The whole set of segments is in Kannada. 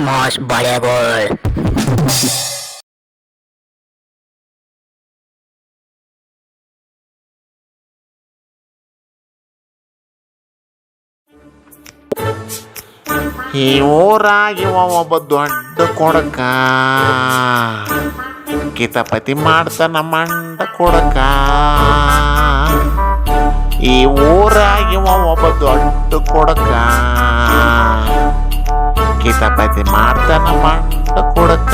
ಮಾಸ್ ಬಳೆಗಳು ಈ ಊರಾಗಿವ ಒಬ್ಬ ದೊಡ್ಡ ಕೊಡಕ ಕಿತಾಪತಿ ಮಾಡ್ತಾನ ಮಂಡ ಕೊಡಕ ಈ ಊರಾಗಿವ ಒಬ್ಬ ದೊಡ್ಡ ಕೊಡಕ ಕಿತಾಪತಿ ಮಾಡ್ತಾನ ಮಂಡ ಕೊಡಕ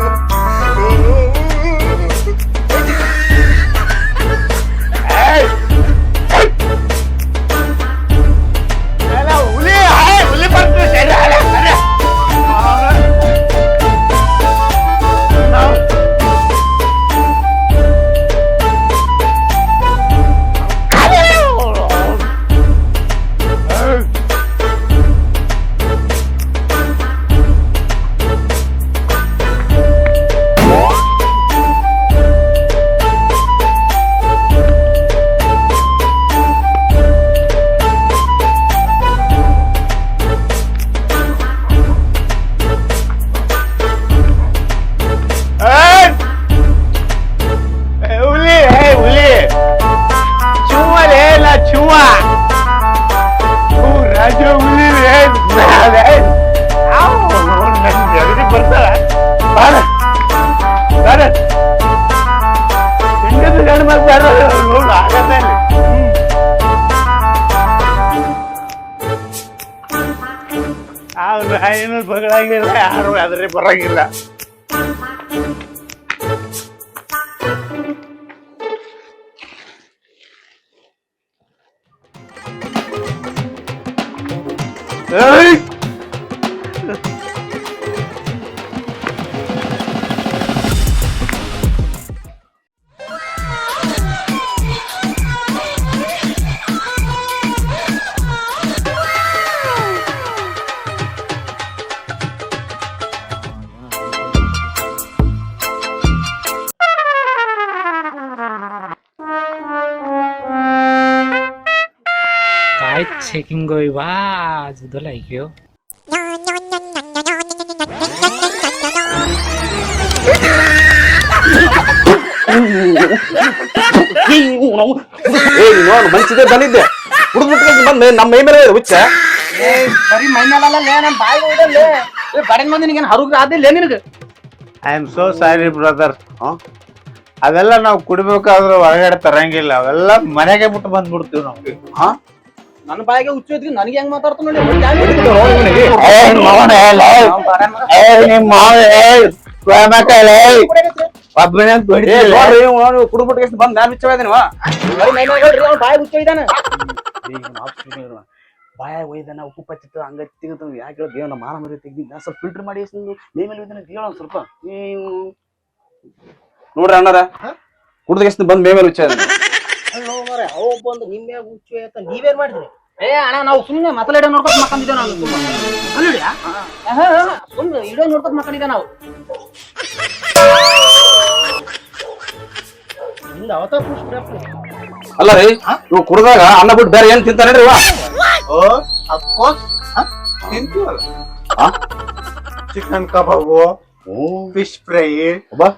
ಹೆಂಗದ ಗಂಡು ಬರ್ತಾರ ಆಗತ್ತೆ ಅವ್ರು ಏನು ಬಗಳಾಗಿಲ್ಲ ಯಾರು ಅದ್ರೆ ಬರಂಗಿಲ್ಲ. ಏಯ್! 생긴 거에 와, 놀라이요. ನಾವು ಏ ನೀನು ಅವ್ನು ಮನ್ಸಿದೆ ಬಂದಿದ್ದೆ ಹುಡುಗ ಹುಡುಗ ಬಂದು ನಮ್ಮ ಮೈ ಮೇಲೆ ಹುಚ್ಚ ಏ ಬರೀ ಮೈ ಮೇಲಲ್ಲೇ ನಮ್ಮ ಬಾಯಿ ಹೋಗಲ್ಲೇ ಏ ಬಡನ್ ಮಂದಿ ನಿನಗೇನು ಹರುಗ್ರ ಆದಿಲ್ಲ ನಿನಗೆ I am so sorry brother ಅವೆಲ್ಲ ನಾವು ಕುಡಿಬೇಕಾದ್ರೆ ಹೊರಗಡೆ ತರಂಗಿಲ್ಲ. ಅವೆಲ್ಲ ಮನೆಗೆ ಬಿಟ್ಟು ಬಂದ್ಬಿಡ್ತೀವಿ ನಾವು. ಹಾ? ನನ್ನ ಬಾಯಿಗೆ ಹುಚ್ಚು ಐತಿ ನನಗೆ ಹೆಂಗ್ ಮಾತಾಡ್ತಾನ ನೋಡಿ ಕುಡುಬಿಟ್ಟು ಬಂದ್ ನಾನು ಮಿಚ್ಚವಾದೇನವ ಬಾಯಿ ಹುಚ್ಚು ಇದ್ದಾನ ಬಾಯ ಒಯ್ದನ ಉಪ್ಪು ಪಚ್ಚಿತ್ತು ಹಂಗ ತೆಗೆದು ಯಾಕೆ ಹೇಳೋದು ದೇವನ ಮಾನ ಮರಿ ತೆಗ್ದಿದ್ದ ಸ್ವಲ್ಪ ಫಿಲ್ಟರ್ ಮಾಡಿ ಮೇ ಮೇಲೆ ಒಯ್ದನ ಒಂದ್ ಸ್ವಲ್ಪ ನೀವು ನೋಡ್ರಿ ಅಣ್ಣಾರ ಕುಡ್ದ ಎಷ್ಟು ಬಂದ್ ಮೇ ಮೇಲೆ ಹುಚ್ಚ ಅವ್ ಬಂದು ನಿಮ್ಮ ಹುಚ್ಚು ನೀವೇನ್ ಮಾಡಿದ್ರಿ ಏ ಅಣ್ಣ ನಾವು ಸುಮ್ಮನೆ ಮತಲೇಡ ನೋಡ್ಕೊತ ಮಕ್ಕಂದಿದ್ದೆ ನಾವು ಸುಮ್ಮನೆ ಇಡೋ ನೋಡ್ಕೊತ ಮಕ್ಕಂದಿದ್ದೆ ನಾವು. ಅಲ್ಲ ರೀ ನೀವು ಕುಡ್ದಾಗ ಅನ್ನ ಬಿಟ್ಟು ಬೇರೆ ಏನ್ ತಿಂತಾರೆ ಇವ? ಓ ಅಫ್ಕೋರ್ಸ್ ತಿಂತೀವಲ್ಲ? ಆ? ಚಿಕನ್ ಕಬಾಬು ಫಿಶ್ ಫ್ರೈ ಅಬ್ಬಾ.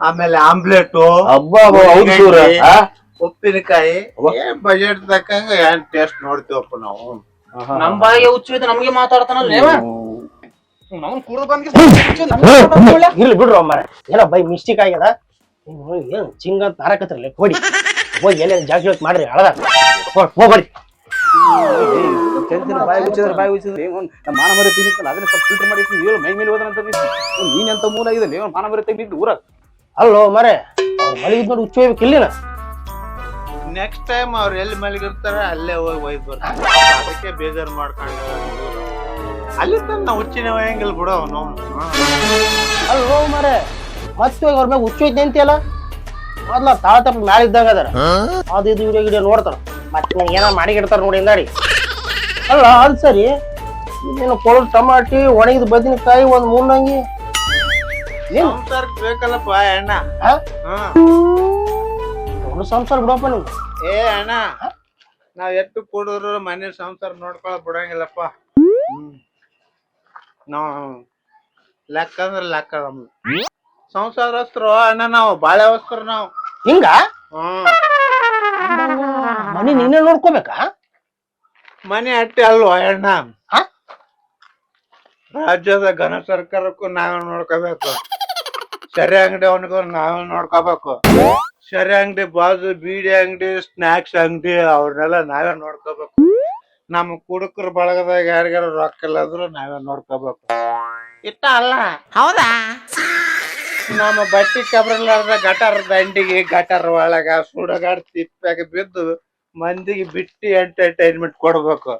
ಆಮೇಲೆ ಆಮ್ಲೆಟ್ ಆ? ಉಪ್ಪಿನಕಾಯಿ. ಏನ್ ಬಜೆಟ್ ತಕ್ಕಂಗ ಏನ್ ಟೇಸ್ಟ್ ನೋಡ್ತೀವಪ್ಪ ನಾವು? ನಮ್ ಬಾಯಿಗೆ ಹುಚ್ಚು ನಮ್ಗೆ ನಮಗೆ ಮಾತಾಡ್ತಾನಲ್ಲ ನಾವು ಕುಡ್ದು ಬಂದ್ಗೆ ಇರ್ಲಿ ಬಿಡ್ರು ಏನೋ ಬೈ ಮಿಸ್ಟೇಕ್ ಆಗ್ಯದ. ಏನ್ ಚಿಂಗ ಅಂತ ಕೋಡಿ ಕೊಡಿ ಹೋಗಿ ಏನೇನು ಜಾಸ್ತಿ ಹೊತ್ತು ಮಾಡ್ರಿ ಅಳದ. ಹೋಗ್ಬಡಿ ಬಾಯಿ ಮುಚ್ಚಿದ್ರೆ ಬಾಯಿ ಮುಚ್ಚಿದ್ರೆ. ಏನು ನಮ್ಮ ಮಾನ ಮರಿ ತಿನ್ನಿತ್ತಲ್ಲ ಅದನ್ನ ಸ್ವಲ್ಪ ಫಿಲ್ಟರ್ ಮಾಡಿ ಹೇಳು ಮೈ ಮೇಲೆ ಹೋದನಂತ ನೀನ್ ಎಂತ ಮೂಲ ಇದೆ ಮಾನವರ ಮಾನ ಊರ ಅಲ್ಲೋ ಮರೆ ಅವ್ರ ಮಲಗಿದ್ ನೋಡಿ ಹುಚ್ಚು ಹೋಗ್ಬೇಕು ಇಲ್ಲಿನ ನೆಕ್ಸ್ಟ್ ಟೈಮ್ ಅವ್ರು ಎಲ್ಲಿ ಮಲಗಿರ್ತಾರೆ ಅಲ್ಲೇ ಹೋಗಿ ಒಯ್ದು ಬರ್ತಾರೆ ಅದಕ್ಕೆ ಬೇಜಾರು ಮಾಡ್ಕೊಂಡು ಅಲ್ಲಿ ತನ್ನ ನಾವು ಹುಚ್ಚಿನ ಒಯ್ಯಂಗಿಲ್ಲ ಬಿಡು ಅವನು. ಅಲ್ಲೋ ಮರೆ. ಮತ್ತೆ ಅವ್ರ ಮ್ಯಾಗ ಹುಚ್ಚು ಐತೆ ಅಂತೀಯಲ್ಲ ಮೊದ್ಲ ತಾಳ ತಪ್ಪ ಮ್ಯಾಲ ಇದ್ದಾಗ ಅದಾರ. ಅದು ಇದು ವಿಡಿಯೋ ಗಿಡಿಯೋ ನೋಡ್ತಾರ. ಮತ್ತೆ ಏನಾರ ಮಾಡಿ ಇಡ್ತಾರ ನೋಡಿ ಹಿಂದಾಡಿ. ಅಲ್ಲ ಅದು ಸರಿ. ನೀನು ಕೊಳಲು ಟಮಾಟಿ ಒಣಗಿದ ಬದನೆಕಾಯಿ ಒಂದು ಮೂಲಂಗಿ ಏನು? ಸಂಸಾರಕ್ಕೆ ಬೇಕಲ್ಲಪ್ಪ ಅಣ್ಣ. ಹಾ? ಹಾ. ದೊಡ್ಡ ಸಂಸಾರ ಬಿಡಪ್ಪ ನೀವು ಏ ಅಣ್ಣ ನಾವ್ ಎಷ್ಟು ಕೂಡಿದ್ರು ಮನೆ ಸಂಸಾರ ನೋಡ್ಕೊಳಕ್ ಬಿಡಂಗಿಲ್ಲಪ್ಪ. ನಾವ್ ಲೆಕ್ಕ ಅಂದ್ರೆ ಲೆಕ್ಕ ನಮ್ದು. ಸಂಸಾರಸ್ಥರು ಅಣ್ಣ ನಾವು ಬಾಳೆ ವಸ್ತರು ನಾವು. ಹಿಂಗ? ಮನೆ ಮನಿ ನೀನೇ ನೋಡ್ಕೋಬೇಕಾ? ಮನೆ ಅಟ್ಟಿ ಅಲ್ವಾ ಅಣ್ಣ? ರಾಜ್ಯದ ಘನ ಸರ್ಕಾರಕ್ಕೂ ನಾವೇ ನೋಡ್ಕೋಬೇಕು. ಸರಿ ಅಂಗಡಿ ಅವನಿಗೂ ನಾವೇ ನೋಡ್ಕೋಬೇಕು. ಸರಿ ಅಂಗಡಿ ಬಾಜು ಬೀಡಿ ಅಂಗಡಿ ಸ್ನಾಕ್ಸ್ ಅಂಗಡಿ ಅವ್ರನ್ನೆಲ್ಲ ನಾವೇ ನೋಡ್ಕೋಬೇಕು. ನಮ್ಮ ಕುಡುಕರ ಬಳಗದಾಗ ಯಾರಿಗಾರ ರೊಕ್ಕ ಇಲ್ಲ ಅಂದ್ರು ನಾವೇ ನೋಡ್ಕೋಬೇಕು. ಇಟ್ಟ ಅಲ್ಲ. ಹೌದಾ? ನಮ್ಮ ಬಟ್ಟಿ ಕಬ್ರಲ್ಲಾರ್ದ ಗಟಾರ್ ದಂಡಿಗೆ ಗಟಾರ ಒಳಗ ಸುಡಗಾಡ್ ತಿಪ್ಪಾಗ ಬಿದ್ದು ಮಂದಿಗೆ ಬಿಟ್ಟು ಎಂಟರ್ಟೈನ್ಮೆಂಟ್ ಕೊಡ್ಬೇಕು.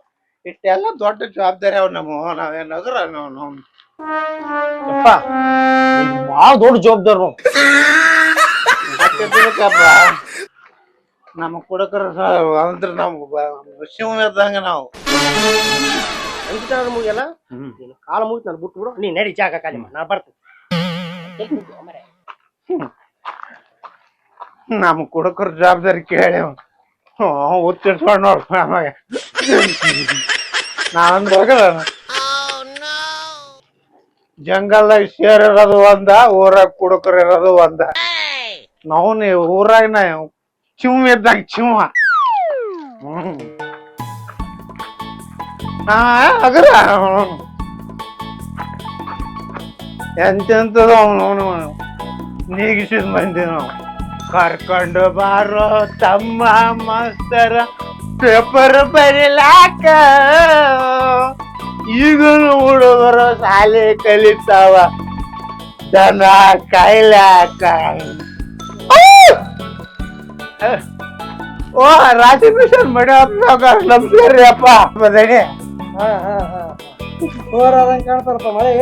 ಇಷ್ಟೆಲ್ಲ ದೊಡ್ಡ ಜವಾಬ್ದಾರಿ ಅವ್ ನಮ್ಮ ನಾವೇನಾದ್ರ ನಾವು ಭಾಳ ದೊಡ್ಡ ಜವಾಬ್ದಾರ ತಿಳ್ಕಪ್ಪ. ನಮ್ಮ ಕುಡಕರ ಅಂದ್ರ ನಾವು ಶಿವ ಇದ್ದಂಗ ನಾವು. ಮುಗಿಯಲ್ಲ? ನೀನು ಕಾಲ ಮುಗಿತು ನಾನು ಬಿಟ್ಟು ಬಿಡು. ನೀ ನಡಿ ಜಾಗ ಖಾಲಿ ಮಾಡಿ. ನಾ ಬರ್ತೀನಿ. ನಮ್ಮ ಕುಡಕರ ಜವಾಬ್ದಾರಿ ಕೇಳಿ ಉತ್ತಿರ್ಸ್ಕೊಂಡ್ ನೋಡ್ ಆವಾಗ ನಾವಂದ್ರ ಹೋಗಲ್ಲ ಜಂಗಲ್ದಾಗ ಸೇರಿರೋದು ಇರೋದು ಒಂದ ಊರಾಗ ಕುಡಕರ್ ಇರೋದು ಒಂದ. ನಾವು ನೀವು ಊರಾಗ ನಾ ಚಿವ್ ಇದ್ದಂಗ ಚಿವ ಹ್ಮ್ ಹಾ ಅಗರ ಎಂತೆಂತದ ಅವನು ನೀಗಿಸಿದ ಮಂದಿ ನಾವು ಕರ್ಕೊಂಡು ಬಾರೋ ತಮ್ಮ ಮಾಸ್ತರ ಪೇಪರ್ ಬರಿಲಾಕ ಈಗನು ಹುಡುಗರು ಶಾಲೆ ಕಲಿತಾವ ದನ ಕಾಯ್ಲಾಕ ಓ ರಾಜಿ ಮಿಷನ್ ಮಡಿಯಪ್ಪ ನಮಸ್ಕಾರ ಅಪ್ಪ ಬದನೆ. ಹೋರಾದಂಗ್ ಕಾಣ್ತಾರಪ್ಪ ಮಳೆ.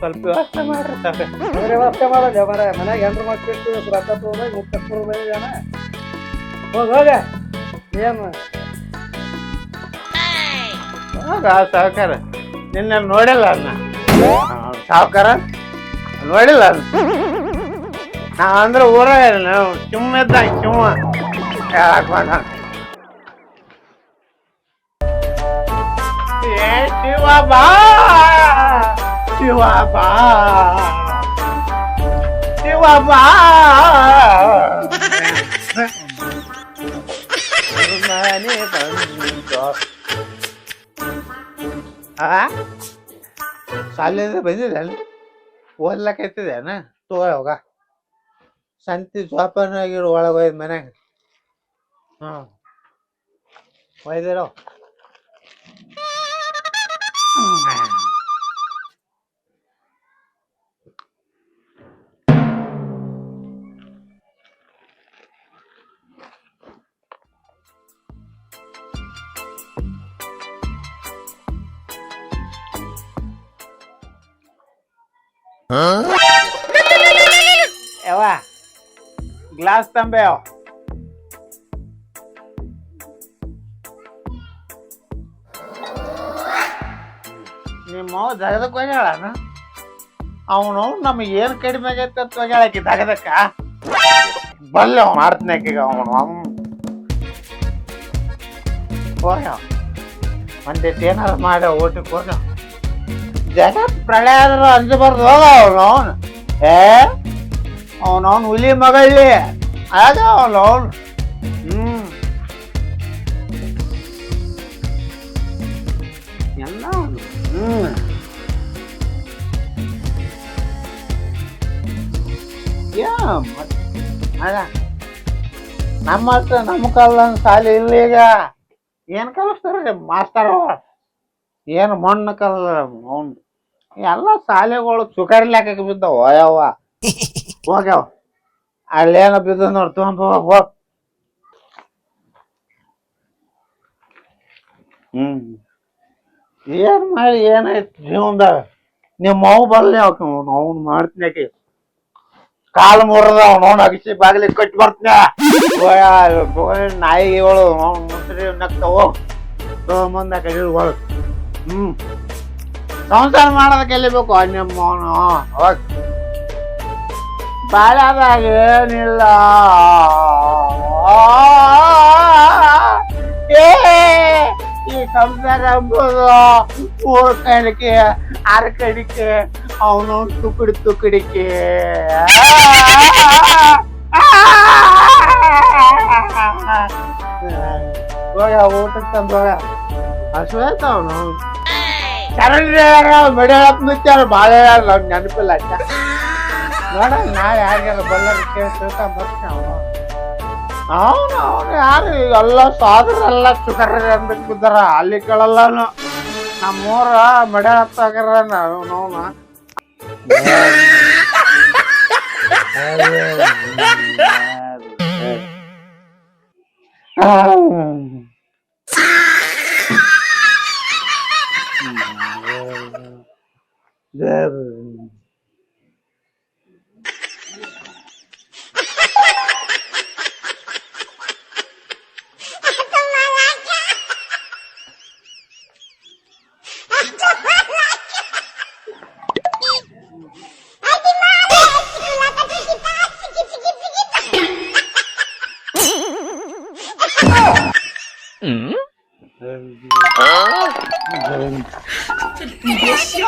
ಸ್ವಲ್ಪ ವ್ಯವಸ್ಥೆ ಅಂದ್ರೆ ವ್ಯವಸ್ಥೆ ಮಾಡಲ್ಲ ಮರ ಮನ್ಯಾಗ ಹೆಂಡ್ರು ಮಾಡ್ತಿರ್ತೀವಿ ರೊಕ್ಕ ತಗೊಂಡಾಗ ಮುಕ್ಕಪ್ಪರು ಬೆಳಿದಾನ ಹೋಗ ಹೋಗ ಏನು? ಹೌದ ಸಾವುಕಾರ. ನಿನ್ನ ನೋಡಿಲ್ಲ ಅನ್ನ ಸಾವುಕಾರ? ನೋಡಿಲ್ಲ ಅದ್ನ. ನಾ ಅಂದ್ರೆ ಊರ ನಾವು ಸುಮ್ಮ ಇದ್ದ ಚಿಮ್ಮ ಹೇಳಕ್ ಏ, ಶಿವ ಬಾ! ಶಿವ ಬಾ! ಶಿವ ಬಾ! ಮನೆ ಬಂದು ಆ? ಶಾಲೆಯಿಂದ ಬಂದಿದೆ ಓದ್ಲಕೈತಿದೇನ ತೋ ಹೋಗ? ಸಂತಿ ಜೋಪಾನಾಗಿರು ಒಳಗೆ ಒಯ್ದು ಮನ್ಯಾಗ. ಹ್ಞೂ ಒಯ್ದಿರೋ. ಯಾವ ತಂಬೆ ಯಾವ ನಿಮ್ಮ ದಗದಕ್ಕೆ ಹೋಗ್ಯಾಳನ ಅವನು ನಮಗೆ ಏನು ಕಡಿಮೆ ಆಗೈತೆ ಅಂತ ಹೋಗ್ಯಾಳಕ್ಕೆ ದಗದಕ್ಕ. ಬಲ್ಲೆ ಅವ ಮಾಡ್ತೀನಿ ಆಕೆಗೆ ಅವನು. ಅವ್ನು ಹೋಗ್ಯಾವ ಒಂದಿಟ್ಟು ಏನಾರು ಮಾಡ್ಯಾವ ಊಟಕ್ಕೆ ಹೋಗ. ಜನ ಪ್ರಳಯ ಆದ್ರೂ ಅಂಜಬಾರ್ದು, ಹೋಗ ಅವನು. ಅವನು ಏ ಅವನವನು ಹುಲಿ ಮಗಳ್ಳಿ ಆಗ ಅವನವನ್ ಹ್ಞೂ ಎಲ್ಲ ಅವ್ನು. ಹ್ಮ್. ಯಾ ಅದ. ನಮ್ಮ ಹತ್ರ ನಮ್ಮ ಕಾಲ ಸಾಲಿ ಇಲ್ಲ ಈಗ. ಏನು ಕಲಿಸ್ತಾರೆ ಮಾಸ್ತರ? ಏನು ಮಣ್ಣು ಕಲ ಅವ್ನು? ಎಲ್ಲ ಶಾಲೆಗಳು ಸುಕಾರಿ ಲೆಕ್ಕಕ್ಕೆ ಬಿದ್ದಾವ, ಯವ್ವ. ಹೋಗ್ಯಾವ. ಅಲ್ಲೇನ ಬಿದ್ದ ನೋಡ್ ತಗೊಂಡ್ ಹೋಗ್ ಹ್ಮ್ ಏನ್ ಮಾಡಿ ಏನಾಯ್ತು ಜೀವನದಾಗ ನಿಮ್ಮ ಅವ್ ಬರ್ಲಿ ಅವ್ನು ಮಾಡ್ತೀನಿ ಕಾಲು ಮುರದ ಅವ್ನು ಅಗಿಸಿ ಬಾಗಿಲಿಗೆ ಕಟ್ಟಿ ಬರ್ತೀನಿ ನಾಯಿಗಳು ಅವ್ನು ಮುಸ್ರಿ ನಗ್ತಾವ ತಗೊಂಬಂದ ಕಡಿ ಒಳಗ್ ಹ್ಮ್ ಸಂಸಾರ ಮಾಡೋದಕ್ಕೆ ಎಲ್ಲಿಬೇಕು ನಿಮ್ಮ ಅವನು ಬಾಳದಾಗ ಏನಿಲ್ಲ ಏ ಈ ಸಂಸಾರ ಎಂಬುದು ಮೂರು ಕಡಿಕೆ ಆರು ಕಡಿಕೆ ಅವನು ತುಕಡಿ ತುಕಡಿಕೆ ಹೋಗ ಊಟಕ್ಕೆ ತಂದೋಗ ಹಸುವಾಯ್ತ ಅವನು ಚರಂಡಿ ಮೆಡಿಯಪ್ಪ ನಿಂತಾರ ಭಾಳ ನಮ್ಗೆ ನೆನಪಿಲ್ಲ ಅಷ್ಟ ನೋಡ ನಾ ಯಾರಿಗಾರ ಬಲ್ಲರ್ ಕೇಳಿ ತಿಳ್ಕೊಂಡ್ ಬರ್ತೀನಿ ಅವನು. ಅವನು ಅವನು ಯಾರು? ಎಲ್ಲ ಸಾದ್ರೆಲ್ಲ ಚುಕರ ಅಂದಕ್ ಬಿದ್ದಾರ. ಅಲ್ಲಿ ಕೇಳಲ್ಲನು. ನಮ್ಮೂರ 嗯，这你别笑。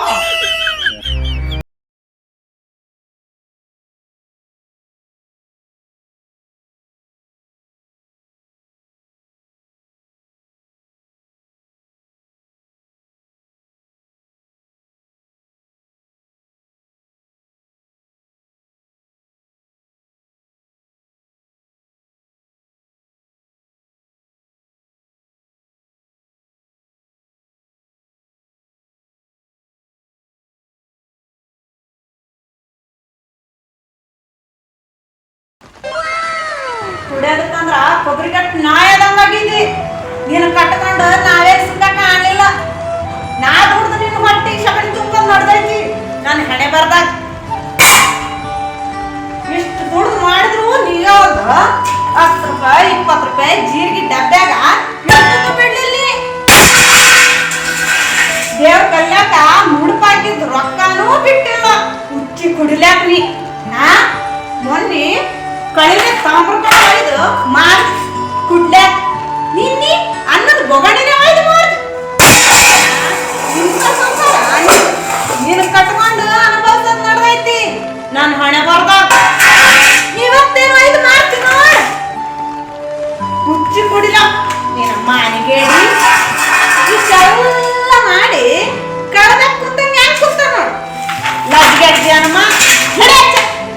ಕುಡಿಯೋದಕ್ಕಂದ್ರ ಕೊಬ್ಬರಿ ಕಟ್ ನಾ ಎದಂಗಾಗಿದ್ದಿ ನೀನು ಕಟ್ಕೊಂಡು ನಾವೇ ಸುಖಕ್ಕ ಕಾಣಲಿಲ್ಲ. ನಾ ದುಡ್ದು ನಿನ್ನ ಹೊಟ್ಟಿ ಶಕಡಿ ತುಂಬ್ಕೊಂಡ್ ನೋಡ್ದೈತಿ. ನಾನು ಹಣೆ ಬರ್ದಾಗ. ಇಷ್ಟು ದುಡ್ದು ಮಾಡಿದ್ರು ನೀವ್ಯಾವ್ದು ಹತ್ತು ರೂಪಾಯಿ, ಇಪ್ಪತ್ತು ರೂಪಾಯಿ ಜೀರಿಗೆ ಡಬ್ಬ್ಯಾಗ ದೇವ್ರ ಕಲ್ಯಾಕ ಮುಡುಪಾಕಿದ್ ರೊಕ್ಕನೂ ಬಿಟ್ಟಿಲ್ಲ. ಉಚ್ಚಿ ಕುಡಿಲ್ಯಾಕ ನೀ. ಹಾ ಮೊನ್ನೆ ಕಳಿಮೆ ಸಂಪ್ರದಾಯ ಮಾಡಿದ್ರು ಮಾಡಿ ಕುಡ್ಲೆ ನಿನ್ನೆ ಅನ್ನದ ಬೊಗಣಿನ ಒಯ್ದು ಮಾಡಿ ನಿನ್ನ ನೀನು ಕಟ್ಕೊಂಡು ಅನುಭವದ ನಡೆದೈತಿ. ನಾನು ಹಣೆ ಬರ್ದ ಇವತ್ತೇನು ಒಯ್ದು ಮಾಡ್ತೀನಿ ನೋಡ. ಹುಚ್ಚಿ ಕುಡಿಲ. ನೀನ ಮನೆಗೆ ಇಷ್ಟೆಲ್ಲ ಮಾಡಿ ಕಳೆದ ಕುಂತ ಮ್ಯಾಗ ಕುಂತ ನೋಡು. ಲಜ್ಗೆ ಅಜ್ಜಿ ಅಮ್ಮ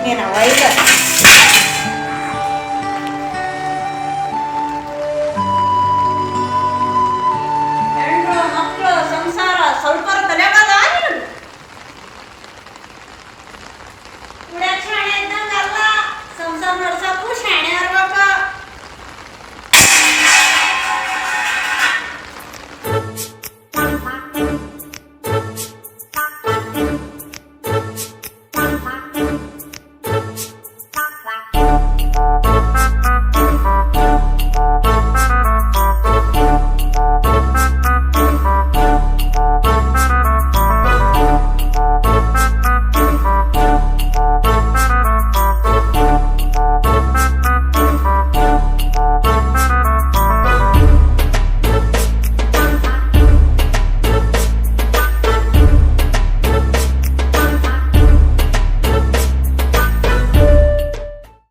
ನೀನ ಒಯ್ದ